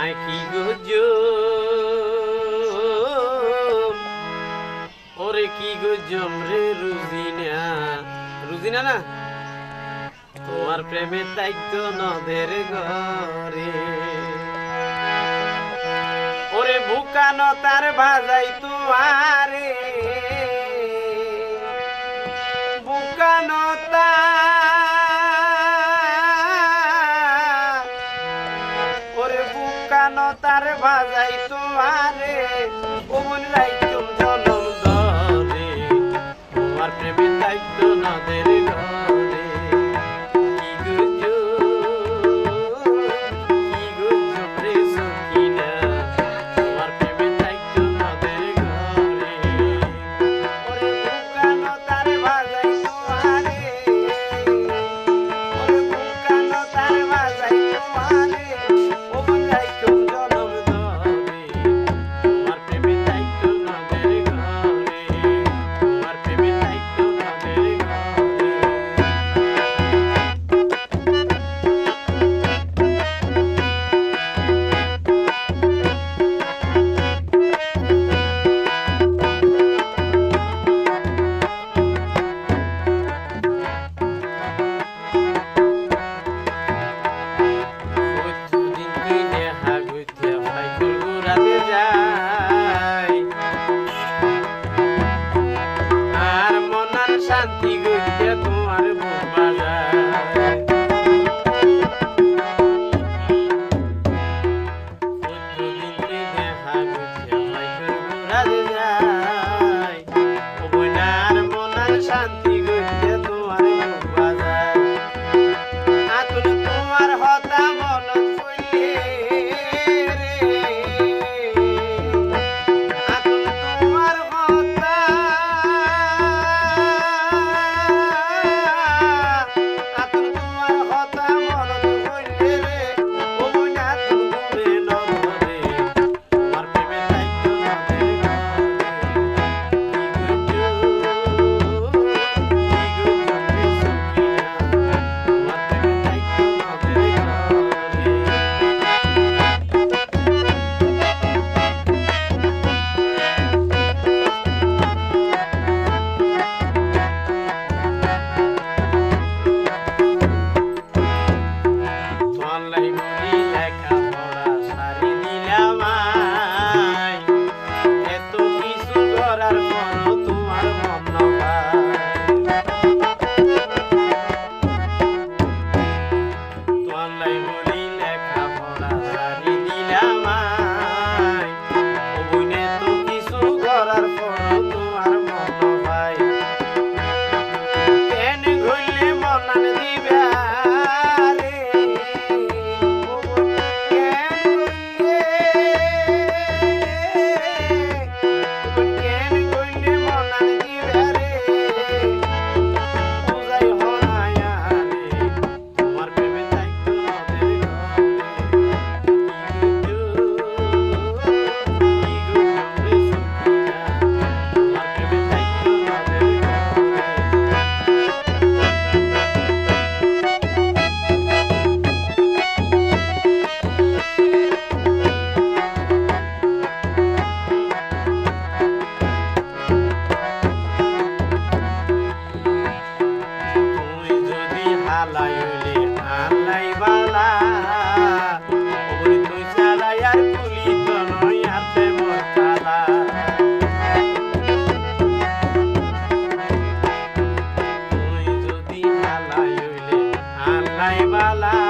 আয় কি গজ ওরে কি গজম রে রুজিনা? রুজিনা না? তোমার প্রেমের দায়িত্ব নদের ঘরে। ওরে ভুকানো তার ভাজাই তোমারে বুকানো তার ভাজাই তোমারে ওমন মন লাই তুম জনম ধরে। তোমার প্রেমে দায়িত্ব নদের আমার মন la la